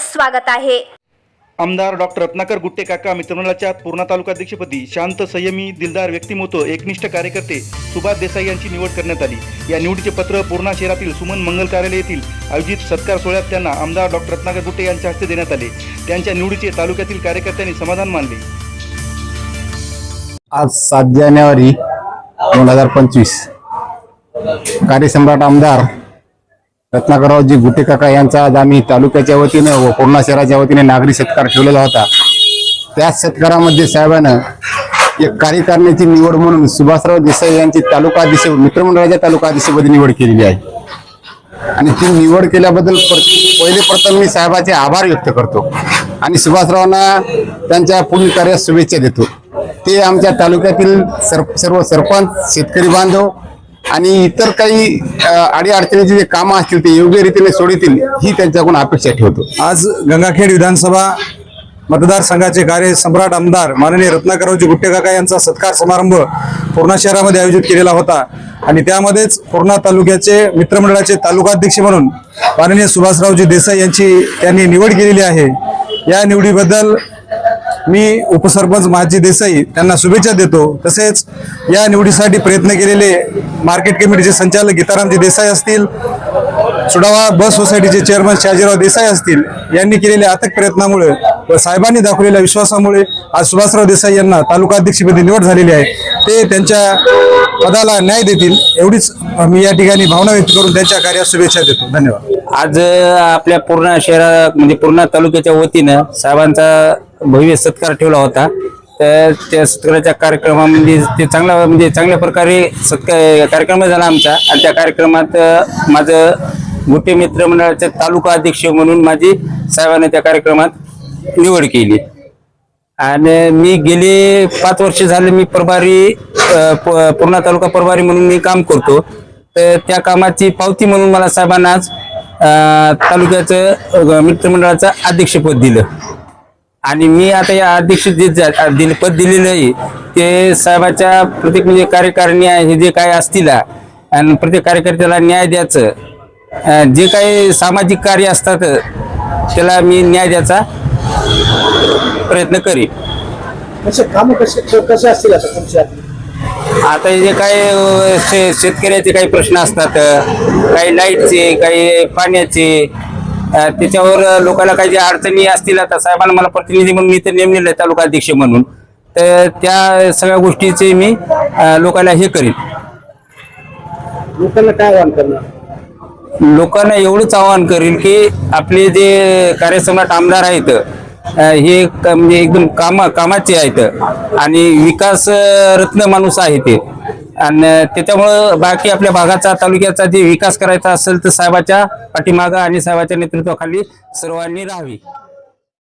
स्वागत आहे. आमदार डॉक्टर रत्नाकर गुट्टे काका मित्रमंडळाच्या पूर्णा तालुकाध्यक्षपदी शांत संयमी दिलदार व्यक्तिमत्व एकनिष्ठ कार्यकर्ते सुभाष देसाई यांची निवड करण्यात आली. या निवडीचे पत्र पूर्णा शहरातील सुमन मंगल कार्यालय येथील आयोजित सत्कार सोहळ्यात त्यांना आमदार डॉक्टर रत्नाकर गुट्टे यांच्या हस्ते देण्यात आले. त्यांच्या निवडीचे तालुक्यातील कार्यकर्त्यांनी समाधान मानले. आज सात जानेवारी दोन हजार पंचवीस. कार्यसम्राट आमदार रत्नाकररावजी गुटेकाका यांचा आज आम्ही तालुक्याच्या वतीनं व पूर्णा शहराच्या वतीने नागरी सत्कार ठेवलेला होता. त्याच सत्कारामध्ये साहेबानं एक कार्यकारिणीची निवड म्हणून सुभाषराव देसाई यांची तालुका अध्यक्ष मित्रमंडळाच्या तालुका अध्यक्षपदी निवड केलेली आहे. आणि ती निवड केल्याबद्दल पहिले प्रथम मी साहेबाचे आभार व्यक्त करतो. आणि सुभाषरावांना त्यांच्या पुढील कार्यास शुभेच्छा देतो. ते आमच्या तालुक्यातील सर सर्व सरपंच शेतकरी बांधव आणि इतर काही अडीअडचणीची जे कामं असतील ते योग्य रीतीने सोडतील ही त्यांच्याकडून अपेक्षा ठेवतो. आज गंगाखेड विधानसभा मतदारसंघाचे कार्य सम्राट आमदार माननीय रत्नाकररावजी गुट्टेकाका यांचा सत्कार समारंभ पूर्णा शहरामध्ये आयोजित केलेला होता. आणि त्यामध्येच पूर्णा तालुक्याचे मित्रमंडळाचे तालुकाध्यक्ष म्हणून माननीय सुभाषरावजी देसाई यांची त्यांनी निवड केलेली आहे. या निवडीबद्दल मी उपसरपंच माजी देसाई त्यांना शुभेच्छा देतो. तसेच या निवडीसाठी प्रयत्न केलेले मार्केट कमिटीचे संचालक गीतारामजी देसाई असतील सुडावा बस सोसायटीचे चेअरमन शाजीराव देसाई असतील यांनी केलेल्या अथक प्रयत्नामुळे व साहेबांनी दाखवलेल्या विश्वासामुळे आज सुभाषराव देसाई यांना तालुका अध्यक्षपदी निवड झालेली आहे. ते त्यांच्या पदाला न्याय देतील एवढीच मी या ठिकाणी भावना व्यक्त करून त्यांच्या कार्यास शुभेच्छा देतो. धन्यवाद. आज आपल्या पूर्ण शहरा म्हणजे पूर्ण तालुक्याच्या वतीनं साहेबांचा भव्य सत्कार ठेवला होता. तर त्या सत्काराच्या कार्यक्रमामध्ये ते चांगला म्हणजे चांगल्या प्रकारे सत्कार कार्यक्रम झाला आमचा. आणि त्या कार्यक्रमात माझं गोटे मित्र मंडळाचे तालुका अध्यक्ष म्हणून माझी साहेबांनी त्या कार्यक्रमात निवड केली. आणि मी गेले पाच वर्ष झाले मी प्रभारी प- पूर्णा तालुका प्रभारी म्हणून मी काम करतो. तर त्या कामाची पावती म्हणून मला साहेबांना आज तालुक्याचं मित्रमंडळाचं अध्यक्षपद दिलं. आणि मी आता या अध्यक्ष जे पद दिलेलं आहे ते साहेबाच्या प्रत्येक म्हणजे कार्यकारिणी आहे हे जे काय असतील आणि प्रत्येक कार्यकर्त्याला न्याय द्यायचं जे काही सामाजिक कार्य असतात त्याला मी न्याय द्यायचा प्रयत्न करीन. कसे काम कसे कसे असतील आता तुमच्या आता जे काही अ, शे- शेतकऱ्याचे काही प्रश्न असतात काही लाईटचे काही पाण्याचे अ, त्याच्यावर लोकांना काही जे अडचणी असतील आता साहेबांना मला प्रतिनिधी म्हणून मी तर नेमलेलं आहे तालुका अध्यक्ष म्हणून. तर त्या सगळ्या गोष्टीचे मी अ, लोकांना हे करीन. लोकांना काय आव्हान करणार? लोकांना एवढंच आवाहन करेल की आपले जे कार्यसम्राट आमदार आहेत हे म्हणजे एकदम कामा कामाचे आहेत. आणि विकास रत्न माणूस आहे ते. आणि त्याच्यामुळं बाकी आपल्या भागाचा तालुक्याचा जे विकास करायचा असेल तर साहेबाच्या पाठीमागं आणि साहेबाच्या नेतृत्वाखाली सर्वांनी राहावी.